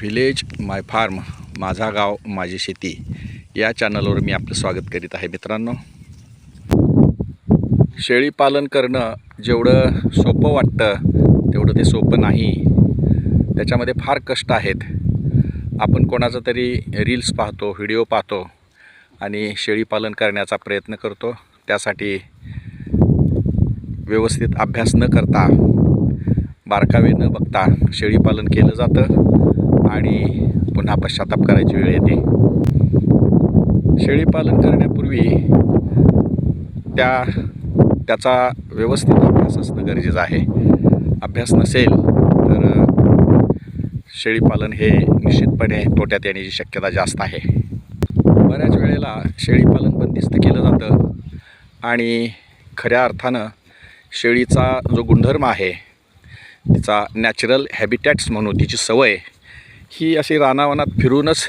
Village माय form माझा गाव माझी शेती. या चॅनलवर मी आपलं स्वागत करीत आहे मित्रांनो. शेळी पालन करणं जेवढं सोपं वाटतं तेवढं ते सोपं नाही. त्याच्यामध्ये फार कष्ट आहेत. आपण कोणाचा तरी रील्स पाहतो व्हिडिओ पाहतो आणि शेळी पालन करण्याचा प्रयत्न करतो. त्यासाठी व्यवस्थित अभ्यास न करता बारकावे न बघता शेळीपालन केलं जातं. आणि पुन्हा पश्चाताप करायची वेळ येते. शेळीपालन करण्यापूर्वी त्या त्याचा व्यवस्थित अभ्यास असणं गरजेचं आहे. अभ्यास नसेल तर शेळीपालन हे निश्चितपणे तोट्यात येण्याची शक्यता जास्त आहे. बऱ्याच वेळेला शेळीपालन बंदिस्त केलं जातं आणि खऱ्या अर्थानं शेळीचा जो गुणधर्म आहे तिचा नॅचरल हॅबिटॅट्स म्हणून तिची सवय ही अशी रानावनात फिरूनच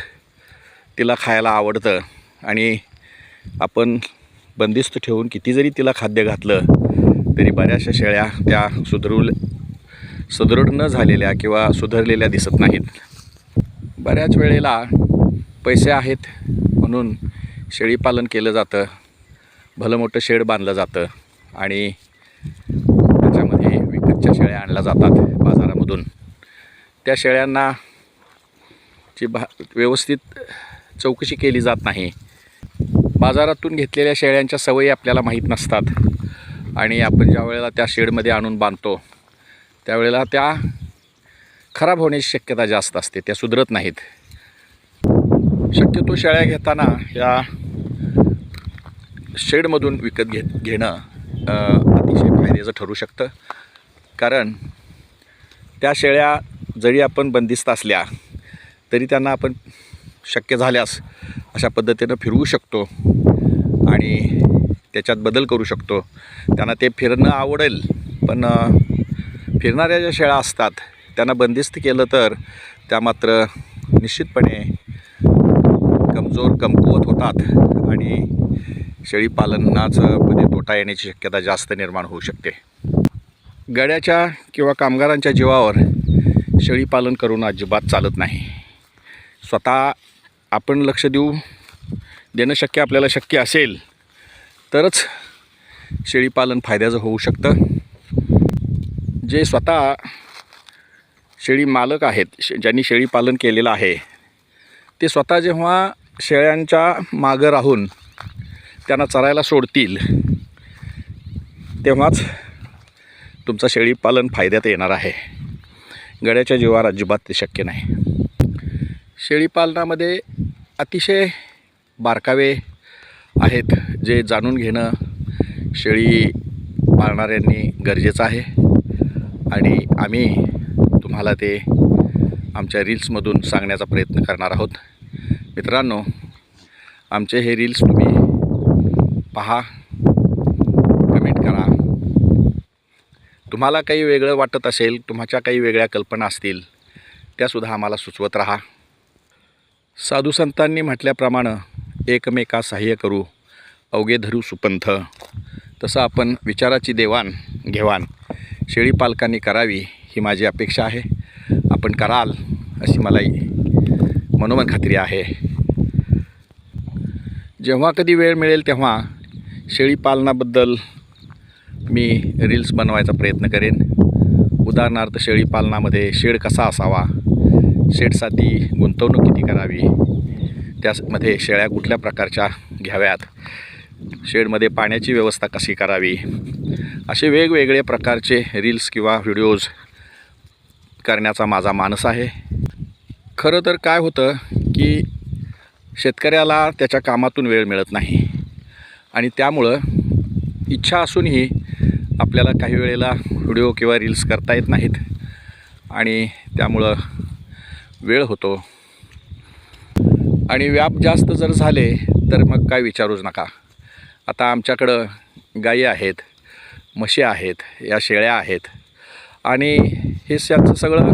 तिला खायला आवडतं. आणि आपण बंदिस्त ठेवून किती जरी तिला खाद्य घातलं तरी बऱ्याचशा शेळ्या त्या सुधरू सुदृढ न झालेल्या किंवा सुधारलेल्या दिसत नाहीत. बऱ्याच वेळेला पैसे आहेत म्हणून शेळीपालन केलं जातं. भलं मोठं शेड बांधलं जातं आणि त्याच्यामध्ये विकतच्या शेळ्या आणल्या जातात बाजारामधून. त्या शेळ्यांना ची भा व्यवस्थित चौकशी केली जात नाही. बाजारातून घेतलेल्या शेळ्यांच्या सवयी आपल्याला माहीत नसतात. आणि आपण ज्या वेळेला त्या शेडमध्ये आणून बांधतो त्यावेळेला त्या खराब होण्याची शक्यता जास्त असते. त्या सुधरत नाहीत. शक्यतो शेळ्या घेताना या शेडमधून विकत घे घेणं अतिशय फायद्याचं ठरू शकतं. कारण त्या शेळ्या जरी आपण बंदिस्त असल्या तरी त्यांना आपण शक्य झाल्यास अशा पद्धतीनं फिरवू शकतो आणि त्याच्यात बदल करू शकतो. त्यांना ते फिरणं आवडेल पण फिरणाऱ्या ज्या शेळ्या असतात त्यांना बंदिस्त केलं तर त्या मात्र निश्चितपणे कमजोर कमकुवत होतात आणि शेळीपालनाचं मध्ये म्हणजे तोटा येण्याची शक्यता जास्त निर्माण होऊ शकते. गड्याच्या किंवा कामगारांच्या जीवावर शेळीपालन करून अजिबात चालत नाही. स्वतः आपण लक्ष देऊ देणं शक्य आपल्याला शक्य असेल तरच शेळीपालन फायद्याचं होऊ शकतं. जे स्वतः शेळी मालक आहेत शे ज्यांनी शेळीपालन केलेलं आहे ते स्वतः जेव्हा शेळ्यांच्या मागं राहून त्यांना चरायला सोडतील तेव्हाच तुमचं शेळीपालन फायद्यात येणार आहे. गड्याच्या जीवावर अजिबात ते शक्य नाही. शेळीपालनामध्ये अतिशय बारकावे आहेत जे जाणून घेणं शेळी पाळणाऱ्यांनी गरजेचं आहे. आणि आम्ही तुम्हाला ते आमच्या रील्समधून सांगण्याचा प्रयत्न करणार आहोत. मित्रांनो आमचे हे रील्स तुम्ही पहा कमेंट करा. तुम्हाला काही वेगळं वाटत असेल तुमच्या काही वेगळ्या कल्पना असतील त्यासुद्धा आम्हाला सुचवत राहा. साधू संतांनी म्हटल्याप्रमाणे एकमेका सहाय्य करू अवघे धरू सुपंथ. तसं आपण विचाराची देवाण घेवाण शेळीपालकांनी करावी ही माझी अपेक्षा आहे. आपण कराल अशी मला मनोमन खात्री आहे. जेव्हा कधी वेळ मिळेल तेव्हा शेळीपालनाबद्दल मी रील्स बनवायचा प्रयत्न करेन. उदाहरणार्थ शेळीपालनामध्ये शेड कसा असावा? शेडसाठी गुंतवणूक किती करावी? त्यामध्ये शेळ्या कुठल्या प्रकारच्या घ्याव्यात? शेडमध्ये पाण्याची व्यवस्था कशी करावी? असे वेगवेगळे प्रकारचे रील्स किंवा व्हिडिओज करण्याचा माझा मानस आहे. खरं तर काय होतं की शेतकऱ्याला त्याच्या कामातून वेळ मिळत नाही. आणि त्यामुळं इच्छा असूनही आपल्याला काही वेळेला व्हिडिओ किंवा रील्स करता येत नाहीत. आणि त्यामुळं वेळ होतो. आणि व्याप जास्त जर झाले तर मग काय विचारूच नका. आता आमच्याकडं गायी आहेत म्हशी आहेत या शेळ्या आहेत. आणि हे यांचं सगळं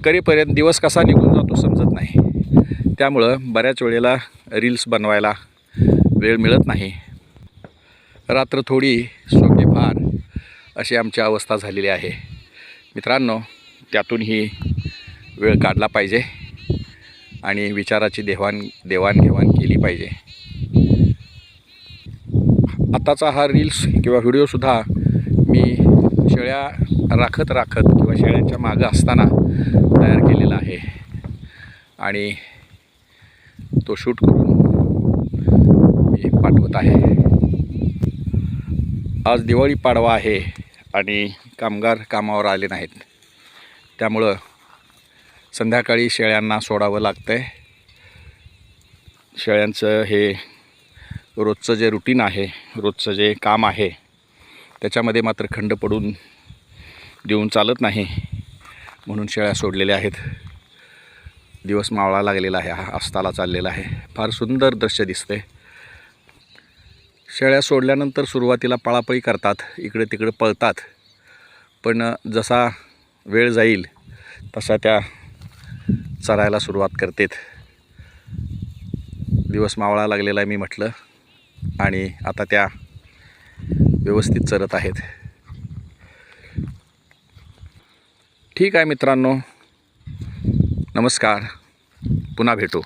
करेपर्यंत दिवस कसा निघून जातो समजत नाही. त्यामुळं बऱ्याच वेळेला रील्स बनवायला वेळ मिळत नाही. रात्र थोडी स्वप्ने फार अशी आमची अवस्था झालेली आहे. मित्रांनो त्यातूनही वेळ काढला पाहिजे आणि विचाराची देवाण देवाणघेवाण केली पाहिजे. आताचा हा रील्स किंवा व्हिडिओसुद्धा मी शेळ्या राखत राखत किंवा शेळ्यांच्या मागं असताना तयार केलेला आहे. आणि तो शूट करून मी पाठवत आहे. आज दिवाळी पाडवा आहे आणि कामगार कामावर आले नाहीत. त्यामुळं संध्याकाळी शेळ्यांना सोडावं लागतं आहे शेळ्यांचं हे रोजचं जे रुटीन आहे रोजचं जे काम आहे त्याच्यामध्ये मात्र खंड पडून देऊन चालत नाही म्हणून शेळ्या सोडलेल्या आहेत. दिवस मावळा लागलेला आहे हा अस्ताला चाललेला आहे. फार सुंदर दृश्य दिसते शेळ्या सोडल्यानंतर सुरुवातीला पळापळी करतात इकडे तिकडे पळतात. पण जसा वेळ जाईल तसा त्या चरायला सुरुवात करतेत दिवस मावळा लागलेला आहे मी म्हटलं. आणि आता त्या व्यवस्थित चरत आहेत. ठीक आहे मित्रांनो. नमस्कार. पुन्हा भेटू.